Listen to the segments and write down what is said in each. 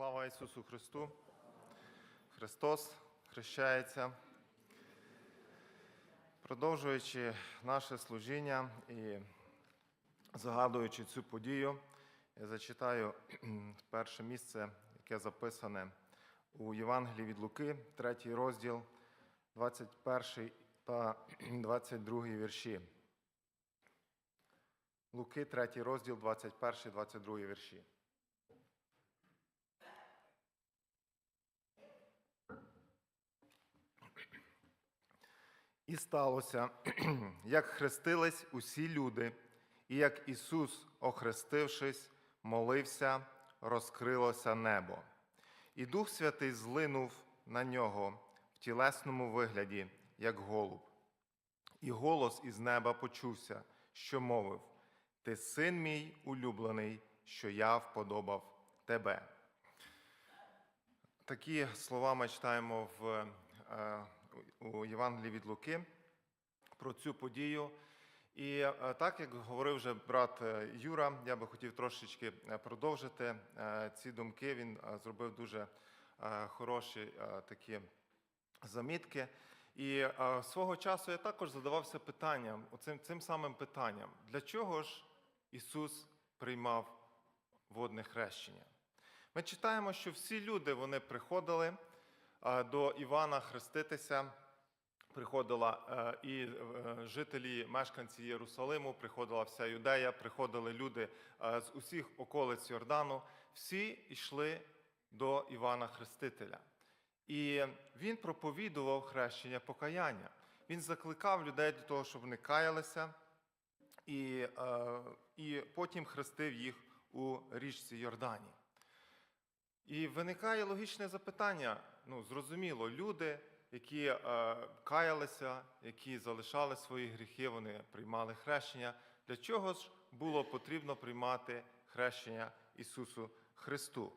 Слава Ісусу Христу! Христос хрещається. Продовжуючи наше служіння і згадуючи цю подію, я зачитаю перше місце, яке записане у Євангелії від Луки, третій розділ, 21 та 22 вірші. Луки, третій розділ, 21, 22 вірші. І сталося, як хрестились усі люди, і як Ісус, охрестившись, молився, розкрилося небо. І Дух Святий злинув на нього в тілесному вигляді, як голуб. І голос із неба почувся, що мовив: Ти син мій улюблений, що я вподобав тебе. Такі слова ми читаємо в, е, у Євангелії від Луки про цю подію. І е, так як говорив вже брат е, Юра, я би хотів трошечки е, продовжити ці думки. Він зробив дуже хороші такі замітки. І свого часу я також задавався питанням, оцим цим самим питанням, для чого ж Ісус приймав водне хрещення? Ми читаємо, що всі люди вони приходили до Івана хреститися. Приходила е, і е, жителі, мешканці Єрусалиму, приходила вся юдея, приходили люди е, з усіх околиць Йордану. Всі йшли до Івана Хрестителя. І він проповідував хрещення покаяння. Він закликав людей до того, щоб вони каялися, і, і потім хрестив їх у річці Йордані. І виникає логічне запитання: ну, зрозуміло, люди, які е, каялися, які залишали свої гріхи, вони приймали хрещення. Для чого ж було потрібно приймати хрещення Ісусу Христу?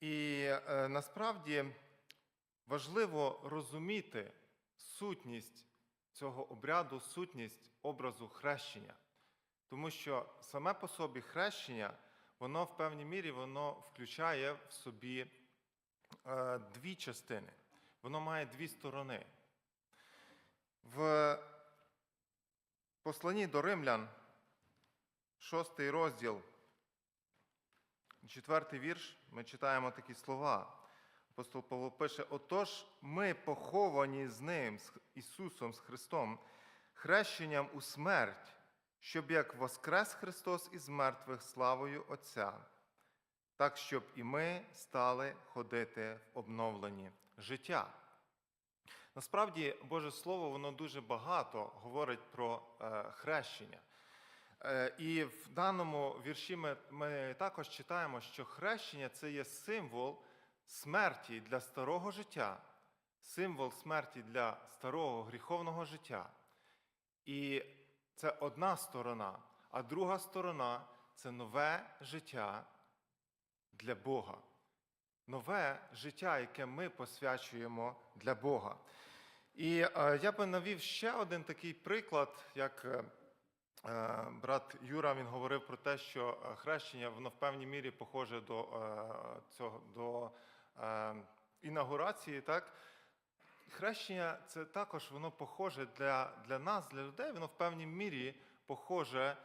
І е, насправді важливо розуміти сутність цього обряду, сутність образу хрещення. Тому що саме по собі хрещення, воно в певній мірі воно включає в собі дві частини. Воно має дві сторони. В посланні до римлян, шостий розділ, четвертий вірш, ми читаємо такі слова. Апостол Павло пише: Отож, ми поховані з Ним, з Ісусом, з Христом, хрещенням у смерть, щоб як воскрес Христос із мертвих славою Отця, так щоб і ми стали ходити в обновленні життя. Насправді, Боже Слово, воно дуже багато говорить про е, хрещення. Е, і в даному вірші ми, ми також читаємо, що хрещення це є символ смерті для старого життя, символ смерті для старого гріховного життя. І це одна сторона, а друга сторона це нове життя для Бога. Нове життя, яке ми посвячуємо для Бога. І е, я би навів ще один такий приклад, як е, е, брат Юра він говорив про те, що хрещення воно в певній мірі похоже до цього до інаугурації. Так? Хрещення це також воно похоже для, для нас, для людей, воно в певній мірі похоже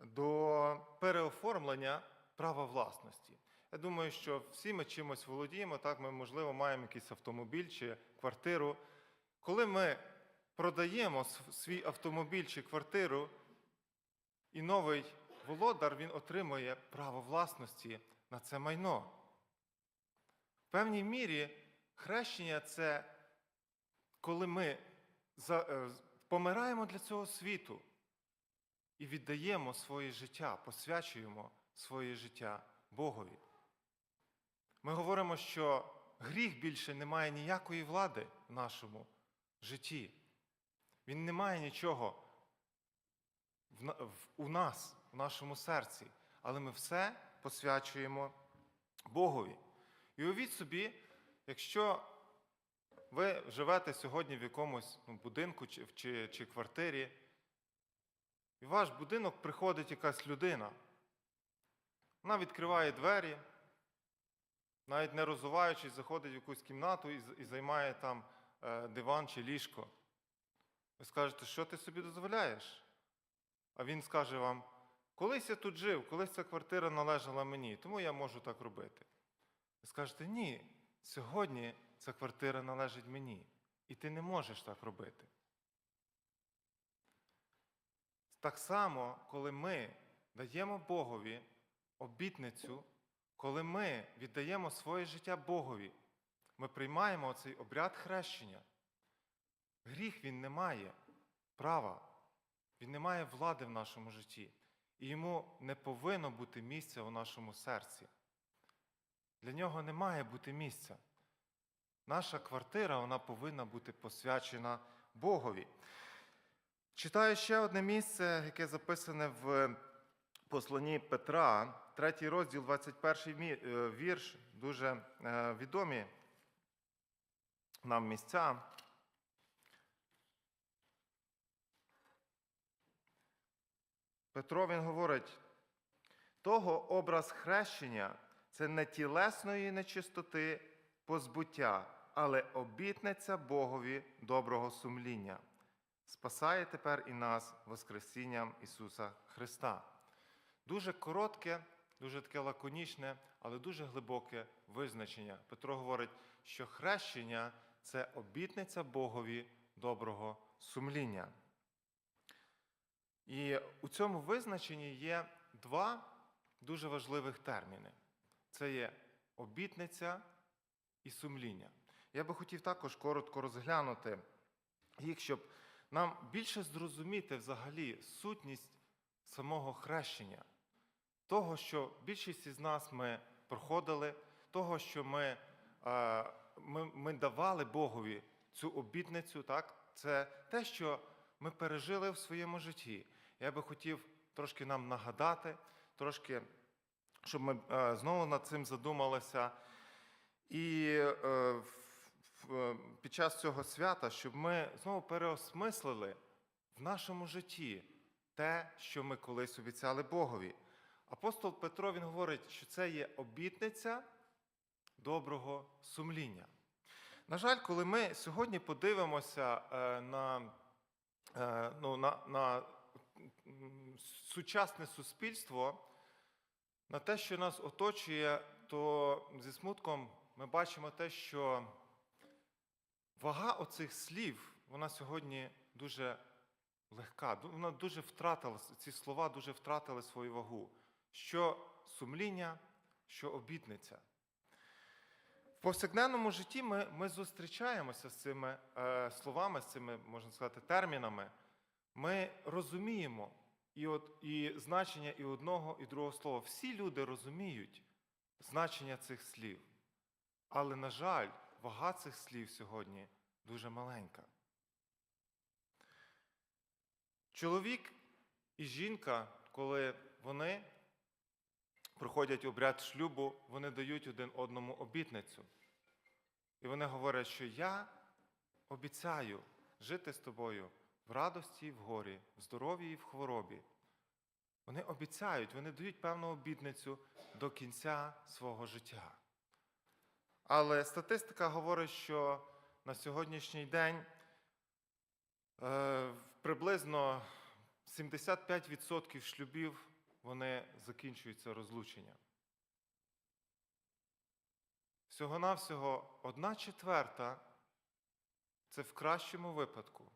до переоформлення права власності. Я думаю, що всі ми чимось володіємо, так ми, можливо, маємо якийсь автомобіль чи квартиру. Коли ми продаємо свій автомобіль чи квартиру, і новий володар він отримує право власності на це майно. В певній мірі хрещення це коли ми е, помираємо для цього світу і віддаємо своє життя, посвячуємо своє життя Богові. Ми говоримо, що гріх більше не має ніякої влади в нашому житті. Він не має нічого у нас, в нашому серці, але ми все посвячуємо Богові. І уявіть собі, якщо ви живете сьогодні в якомусь ну, будинку чи, чи, чи квартирі, і в ваш будинок приходить якась людина. Вона відкриває двері, навіть не розуваючись, заходить в якусь кімнату і, займає там е, диван чи ліжко. Ви скажете, що ти собі дозволяєш? А він скаже вам: колись я тут жив, колись ця квартира належала мені, тому я можу так робити. Ви скажете, ні, сьогодні ця квартира належить мені, і ти не можеш так робити. Так само, коли ми даємо Богові обітницю, коли ми віддаємо своє життя Богові, ми приймаємо цей обряд хрещення. Гріх він не має права, він не має влади в нашому житті, і йому не повинно бути місця у нашому серці. Для нього не має бути місця. Наша квартира вона повинна бути посвячена Богові. Читаю ще одне місце, яке записане в посланні Петра, третій розділ, 21 е, вірш, дуже е, відомі нам місця. Петро він говорить, того образ хрещення це не тілесної нечистоти позбуття, але обітниця Богові доброго сумління. Спасає тепер і нас Воскресінням Ісуса Христа. Дуже коротке, дуже таке лаконічне, але дуже глибоке визначення. Петро говорить, що хрещення це обітниця Богові доброго сумління. І у цьому визначенні є два дуже важливих терміни: це є обітниця і сумління. Я би хотів також коротко розглянути їх, щоб нам більше зрозуміти взагалі сутність самого хрещення, того, що більшість із нас ми проходили, того, що ми, е, ми, ми давали Богові цю обітницю, так? це те, що ми пережили в своєму житті. Я би хотів трошки нам нагадати, трошки, щоб ми е, знову над цим задумалися. І е, в- під час цього свята, щоб ми знову переосмислили в нашому житті те, що ми колись обіцяли Богові. Апостол Петро він говорить, що це є обітниця доброго сумління. На жаль, коли ми сьогодні подивимося е, на, е, ну, на, на сучасне суспільство, на те, що нас оточує, то зі смутком ми бачимо те, що вага оцих слів, вона сьогодні дуже легка. Вона дуже втратила, ці слова дуже втратили свою вагу. Що сумління, що обітниця. В повсякденному житті ми, ми зустрічаємося з цими е, словами, з цими, можна сказати, термінами. Ми розуміємо і, от, і значення і одного, і другого слова. Всі люди розуміють значення цих слів. Але, на жаль, вага цих слів сьогодні дуже маленька. Чоловік і жінка, коли вони проходять обряд шлюбу, вони дають один одному обітницю. І вони говорять, що я обіцяю жити з тобою в радості і в горі, в здоров'ї і в хворобі. Вони обіцяють, вони дають певну обітницю до кінця свого життя. Але статистика говорить, що на сьогоднішній день е, приблизно 75% шлюбів вони закінчуються розлученням. Всього-навсього одна четверта це в кращому випадку.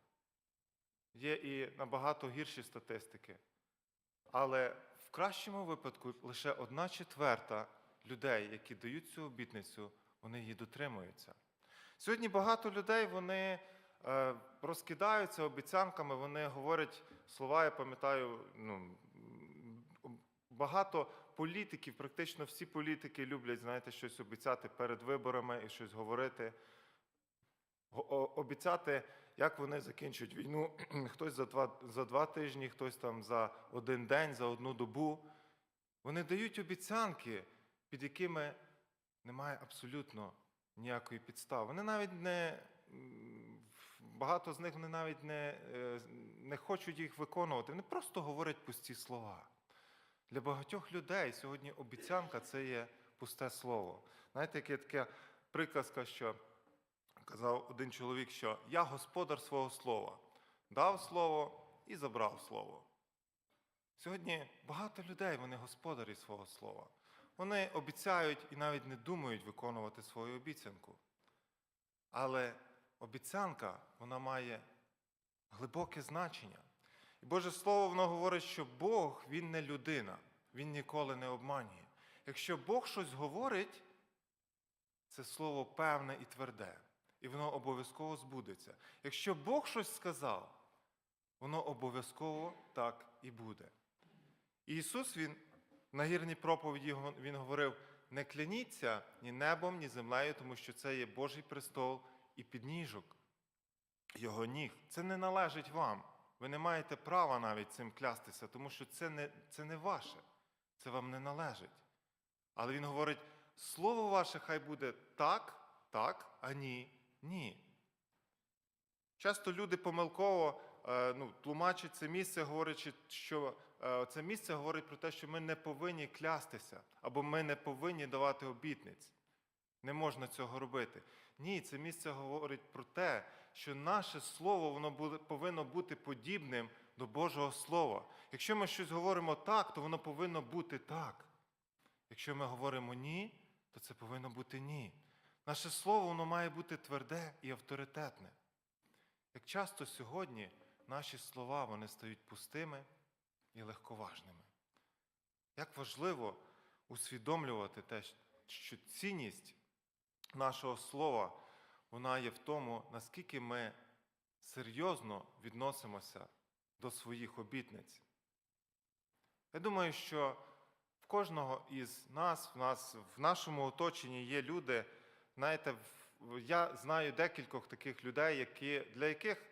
Є і набагато гірші статистики. Але в кращому випадку лише одна четверта людей, які дають цю обітницю, вони її дотримуються. Сьогодні багато людей вони е, розкидаються обіцянками, вони говорять слова, я пам'ятаю, ну, багато політиків, практично всі політики люблять, знаєте, щось обіцяти перед виборами і щось говорити. Обіцяти, як вони закінчать війну, хтось за два, за два тижні, хтось там за один день, за одну добу. Вони дають обіцянки, під якими немає абсолютно ніякої підстави. Вони навіть не багато з них вони навіть не, е, не хочуть їх виконувати. Вони просто говорять пусті слова. Для багатьох людей сьогодні обіцянка це є пусте слово. Знаєте, яке таке приказка, що казав один чоловік, що я господар свого слова, дав слово і забрав слово. Сьогодні багато людей, вони господарі свого слова. Вони обіцяють і навіть не думають виконувати свою обіцянку. Але обіцянка вона має глибоке значення. І Боже Слово воно говорить, що Бог він не людина, Він ніколи не обманює. Якщо Бог щось говорить, це слово певне і тверде, і воно обов'язково збудеться. Якщо Бог щось сказав, воно обов'язково так і буде. І Ісус Він на гірній проповіді Він говорив: не кляніться ні небом, ні землею, тому що це є Божий престол і підніжок його ніг. Це не належить вам. Ви не маєте права навіть цим клястися, тому що це не, це не ваше, це вам не належить. Але він говорить: слово ваше хай буде так, так, а ні, ні. Часто люди помилково е, ну, тлумачать це місце, говорячи, що е, це місце говорить про те, що ми не повинні клястися, або ми не повинні давати обітниць. Не можна цього робити. Ні, це місце говорить про те, що наше слово воно повинно бути подібним до Божого Слова. Якщо ми щось говоримо так, то воно повинно бути так. Якщо ми говоримо ні, то це повинно бути ні. Наше слово воно має бути тверде і авторитетне. Як часто сьогодні наші слова вони стають пустими і легковажними. Як важливо усвідомлювати те, що цінність нашого слова вона є в тому, наскільки ми серйозно відносимося до своїх обітниць. Я думаю, що в кожного із нас, в нас в нашому оточенні є люди, знаєте, я знаю декількох таких людей, які, для яких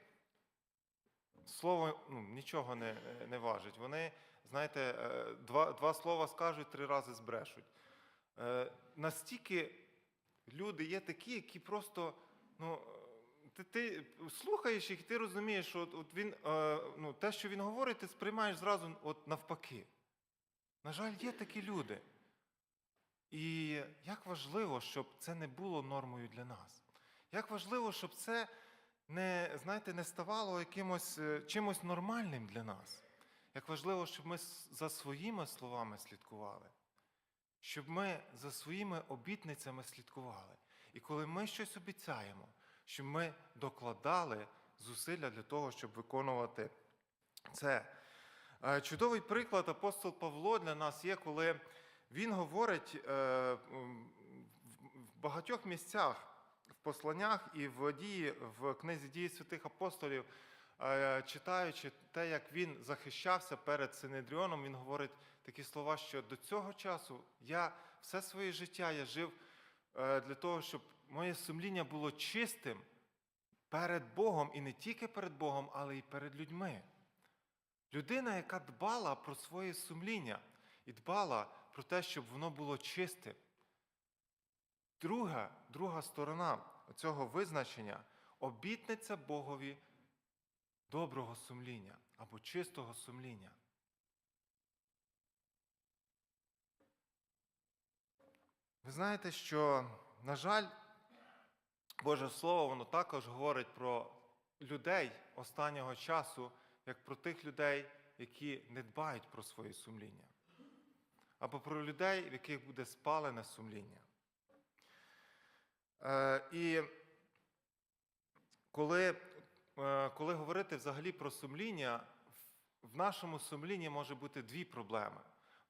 слово ну, нічого не, не важить. Вони, знаєте, е, два, два слова скажуть, три рази збрешуть. Е, Настільки люди є такі, які просто, ну, ти, ти слухаєш їх, і ти розумієш, що от, от він, е, ну, те, що він говорить, ти сприймаєш зразу от навпаки. На жаль, є такі люди. І як важливо, щоб це не було нормою для нас. Як важливо, щоб це не, знаєте, не ставало якимось е, чимось нормальним для нас. Як важливо, щоб ми за своїми словами слідкували, щоб ми за своїми обітницями слідкували. І коли ми щось обіцяємо, щоб ми докладали зусилля для того, щоб виконувати це. Е, Чудовий приклад апостол Павло для нас є, коли він говорить е, в- багатьох місцях в посланнях і в дії в книзі дії святих апостолів, е, читаючи те, як він захищався перед Синедріоном, він говорить такі слова, що до цього часу я все своє життя я жив для того, щоб моє сумління було чистим перед Богом, і не тільки перед Богом, але й перед людьми. Людина, яка дбала про своє сумління і дбала про те, щоб воно було чистим. Друга, друга сторона цього визначення обітниця Богові доброго сумління або чистого сумління. Ви знаєте, що, на жаль, Боже Слово, воно також говорить про людей останнього часу, як про тих людей, які не дбають про своє сумління, або про людей, в яких буде спалене сумління. Е, і коли, е, коли говорити взагалі про сумління, в- нашому сумлінні може бути дві проблеми.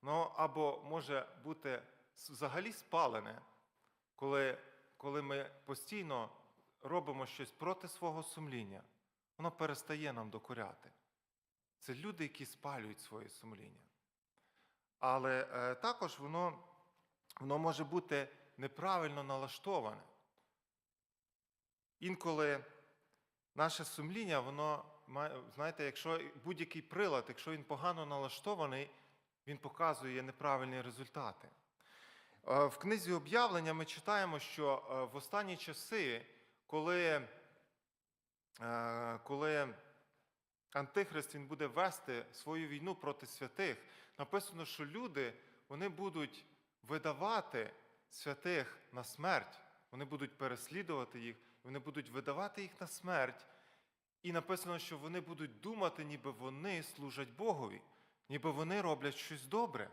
Ну, або може бути взагалі спалене, коли, коли ми постійно робимо щось проти свого сумління, воно перестає нам докоряти. Це люди, які спалюють своє сумління. Але е, також воно, воно може бути неправильно налаштоване. Інколи наше сумління, воно має, знаєте, якщо будь-який прилад, якщо він погано налаштований, він показує неправильні результати. Е, В книзі об'явлення ми читаємо, що е, в останні часи, коли, е, коли Антихрист він буде вести свою війну проти святих, написано, що люди вони будуть видавати святих на смерть. Вони будуть переслідувати їх, вони будуть видавати їх на смерть. І написано, що вони будуть думати, ніби вони служать Богові, ніби вони роблять щось добре.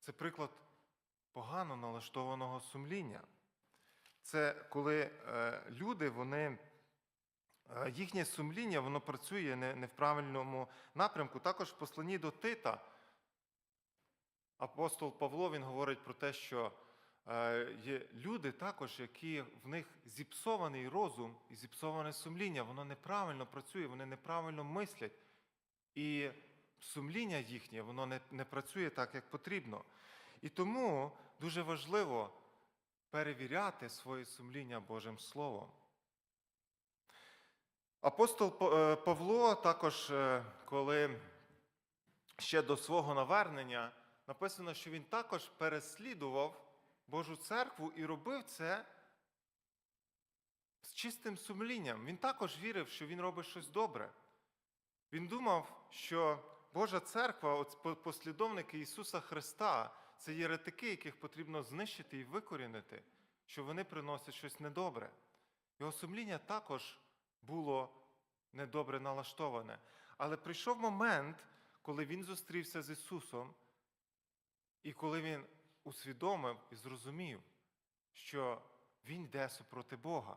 Це приклад погано налаштованого сумління. Це коли е, люди, вони, е, їхнє сумління, воно працює не, в правильному напрямку. Також в посланні до Тита апостол Павло він говорить про те, що е, є люди також, які в них зіпсований розум і зіпсоване сумління, воно неправильно працює, вони неправильно мислять. І сумління їхнє, воно не, не працює так, як потрібно. І тому дуже важливо перевіряти своє сумління Божим Словом. Апостол е, Павло також, е, коли ще до свого навернення, написано, що він також переслідував Божу церкву і робив це з чистим сумлінням. Він також вірив, що він робить щось добре. Він думав, що Божа церква, послідовники Ісуса Христа, це єретики, яких потрібно знищити і викорінити, що вони приносять щось недобре. Його сумління також було недобре налаштоване. Але прийшов момент, коли він зустрівся з Ісусом, і коли він усвідомив і зрозумів, що він йде супроти Бога.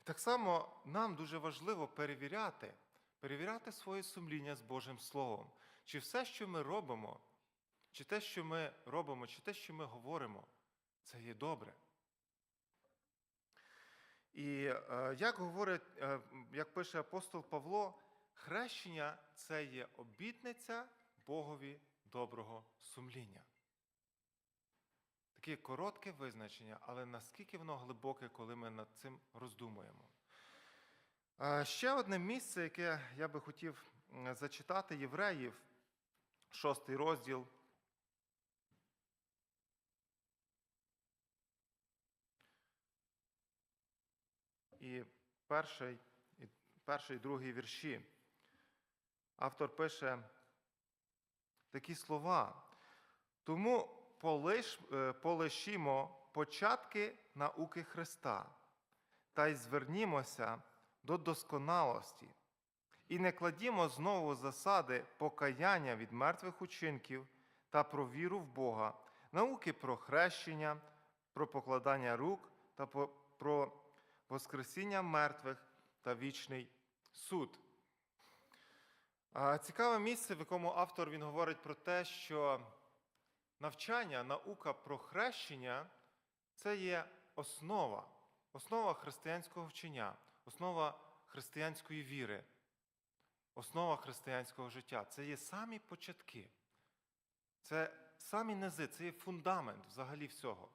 І так само нам дуже важливо перевіряти, перевіряти своє сумління з Божим Словом. Чи все, що ми робимо, чи те, що ми робимо, чи те, що ми говоримо, це є добре. І е, як говорить, е, як пише апостол Павло, хрещення це є обітниця Богові доброго сумління. Таке коротке визначення, але наскільки воно глибоке, коли ми над цим роздумуємо. Е, Ще одне місце, яке я би хотів зачитати євреїв, шостий розділ. І перший, перший і другий вірші. Автор пише такі слова. Тому полиш, е, полишімо початки науки Христа та й звернімося до досконалості, і не кладімо знову засади покаяння від мертвих учинків та про віру в Бога, науки про хрещення, про покладання рук та про Воскресіння мертвих та вічний суд. Цікаве місце, в якому автор він говорить про те, що навчання, наука про хрещення це є основа, основа християнського вчення, основа християнської віри, основа християнського життя. Це є самі початки. Це самі низи, це є фундамент взагалі всього.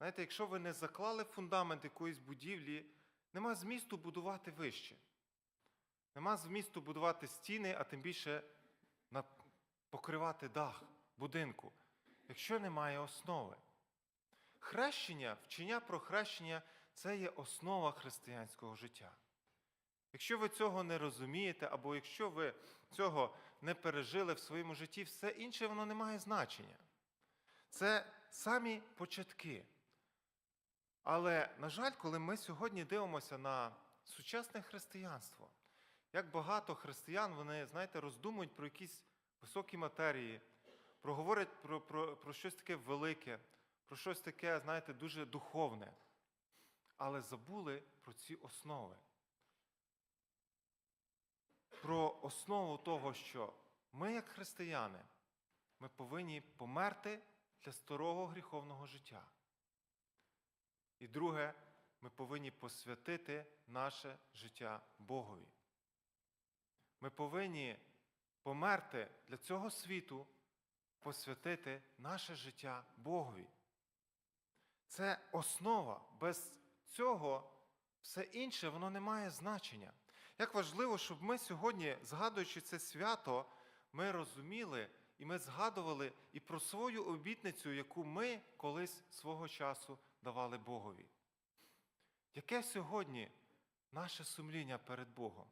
Знаєте, якщо ви не заклали фундамент якоїсь будівлі, нема змісту будувати вище. Нема змісту будувати стіни, а тим більше покривати дах будинку, якщо немає основи. Хрещення, вчення про хрещення це є основа християнського життя. Якщо ви цього не розумієте, або якщо ви цього не пережили в своєму житті, все інше воно не має значення. Це самі початки. Але, на жаль, коли ми сьогодні дивимося на сучасне християнство, як багато християн, вони, знаєте, роздумують про якісь високі матерії, проговорять про, про, про щось таке велике, про щось таке, знаєте, дуже духовне, але забули про ці основи. Про основу того, що ми, як християни, ми повинні померти для старого гріховного життя. І друге, ми повинні посвятити наше життя Богові. Ми повинні померти для цього світу, посвятити наше життя Богові. Це основа. Без цього все інше воно не має значення. Як важливо, щоб ми сьогодні, згадуючи це свято, ми розуміли і ми згадували і про свою обітницю, яку ми колись свого часу давали Богові. Яке сьогодні наше сумління перед Богом?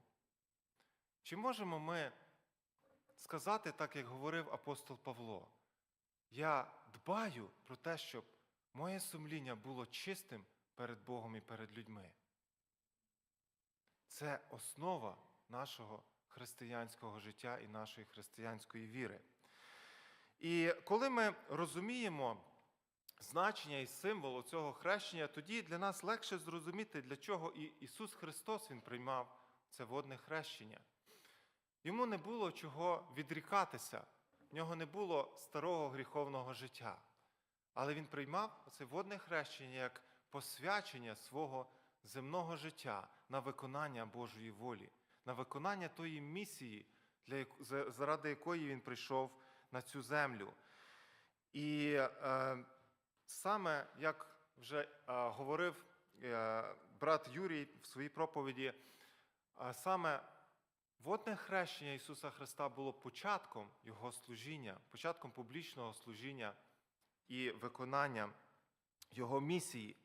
Чи можемо ми сказати, так як говорив апостол Павло, я дбаю про те, щоб моє сумління було чистим перед Богом і перед людьми. Це основа нашого християнського життя і нашої християнської віри. І коли ми розуміємо значення і символ цього хрещення, тоді для нас легше зрозуміти, для чого і Ісус Христос Він приймав це водне хрещення. Йому не було чого відрікатися, в нього не було старого гріховного життя. Але він приймав це водне хрещення як посвячення свого земного життя на виконання Божої волі, на виконання тої місії, заради якої він прийшов на цю землю. І е, саме як вже е, говорив е, брат Юрій в своїй проповіді, е, саме водне хрещення Ісуса Христа було початком Його служіння, початком публічного служіння і виконання Його місії.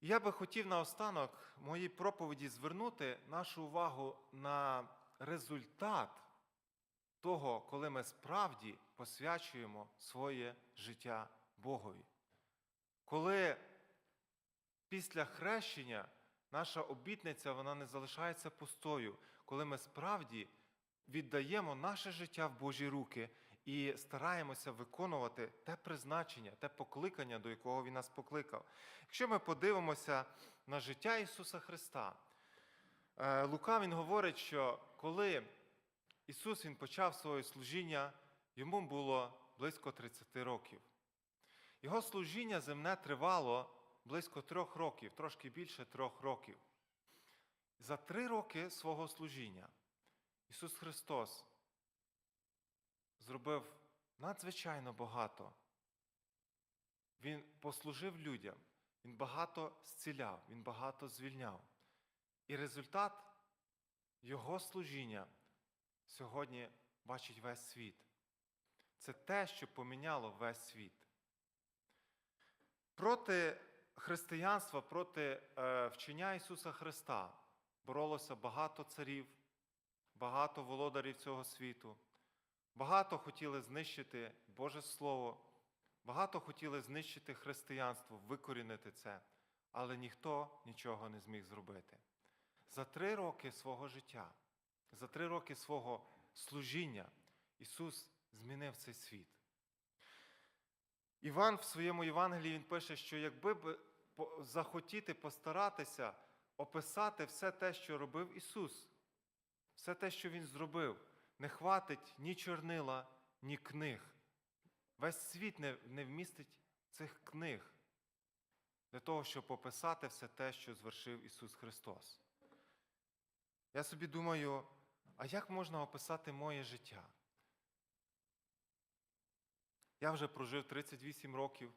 Я би хотів наостанок моїй проповіді звернути нашу увагу на результат того, коли ми справді посвячуємо своє життя Богові. Коли після хрещення наша обітниця вона не залишається пустою, коли ми справді віддаємо наше життя в Божі руки і стараємося виконувати те призначення, те покликання, до якого Він нас покликав. Якщо ми подивимося на життя Ісуса Христа, е, Лука Він говорить, що коли Ісус Він почав своє служіння, йому було близько 30 років. Його служіння земне тривало близько трьох років, трошки більше трьох років. За три роки свого служіння Ісус Христос зробив надзвичайно багато. Він послужив людям, Він багато зціляв, Він багато звільняв. І результат Його служіння сьогодні бачить весь світ. Це те, що поміняло весь світ. Проти християнства, проти е, вчення Ісуса Христа боролося багато царів, багато володарів цього світу. Багато хотіли знищити Боже Слово, багато хотіли знищити християнство, викорінити це, але ніхто нічого не зміг зробити. За три роки свого життя, за три роки свого служіння Ісус змінив цей світ. Іван в своєму Євангелії він пише, що якби б захотіти постаратися описати все те, що робив Ісус, все те, що Він зробив, не хватить ні чорнила, ні книг. Весь світ не, не вмістить цих книг для того, щоб описати все те, що звершив Ісус Христос. Я собі думаю, а як можна описати моє життя? Я вже прожив 38 років.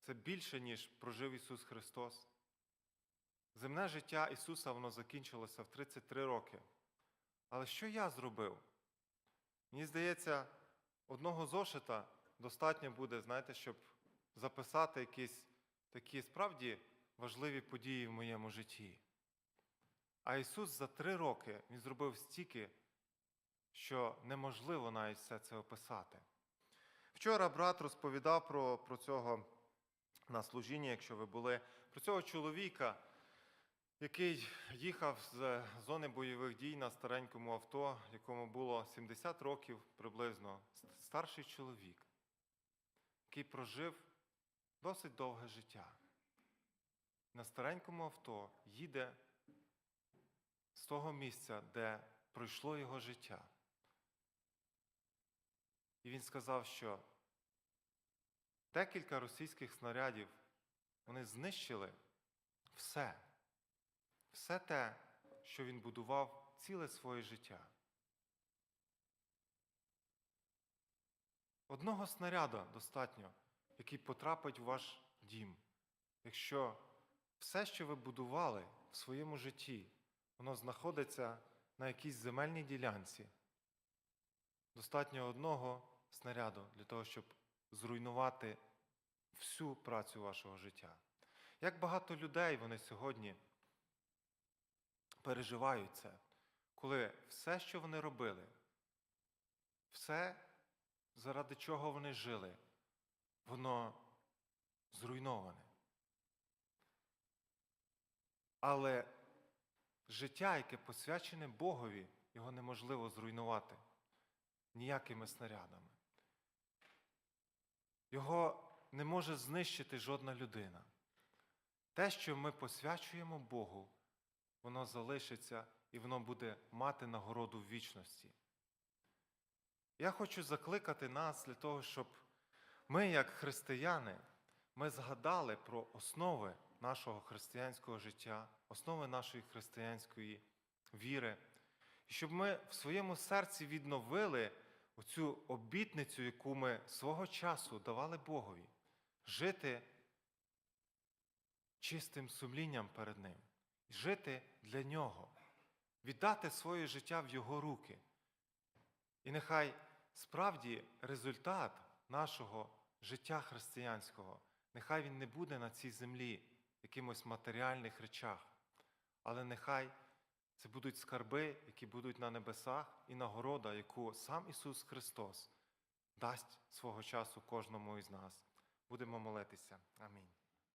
Це більше, ніж прожив Ісус Христос. Земне життя Ісуса воно закінчилося в 33 роки. Але що я зробив? Мені здається, одного зошита достатньо буде, знаєте, щоб записати якісь такі справді важливі події в моєму житті. А Ісус за три роки Він зробив стільки, що неможливо навіть все це описати. Вчора брат розповідав про, про цього на служінні, якщо ви були, про цього чоловіка, який їхав з зони бойових дій на старенькому авто, якому було 70 років приблизно, старший чоловік, який прожив досить довге життя. На старенькому авто їде того місця, де пройшло його життя. І він сказав, що декілька російських снарядів вони знищили все, все те, що він будував ціле своє життя. Одного снаряда достатньо, який потрапить у ваш дім, якщо все, що ви будували в своєму житті, воно знаходиться на якійсь земельній ділянці. Достатньо одного снаряду для того, щоб зруйнувати всю працю вашого життя. Як багато людей вони сьогодні переживають це, коли все, що вони робили, все, заради чого вони жили, воно зруйноване. Але життя, яке посвячене Богові, його неможливо зруйнувати ніякими снарядами. Його не може знищити жодна людина. Те, що ми посвячуємо Богу, воно залишиться і воно буде мати нагороду в вічності. Я хочу закликати нас для того, щоб ми, як християни, ми згадали про основи нашого християнського життя, основи нашої християнської віри, і щоб ми в своєму серці відновили оцю обітницю, яку ми свого часу давали Богові, жити чистим сумлінням перед Ним, жити для Нього, віддати своє життя в Його руки. І нехай справді результат нашого життя християнського, нехай він не буде на цій землі якимось матеріальних речах, але нехай це будуть скарби, які будуть на небесах, і нагорода, яку сам Ісус Христос дасть свого часу кожному із нас. Будемо молитися. Амінь.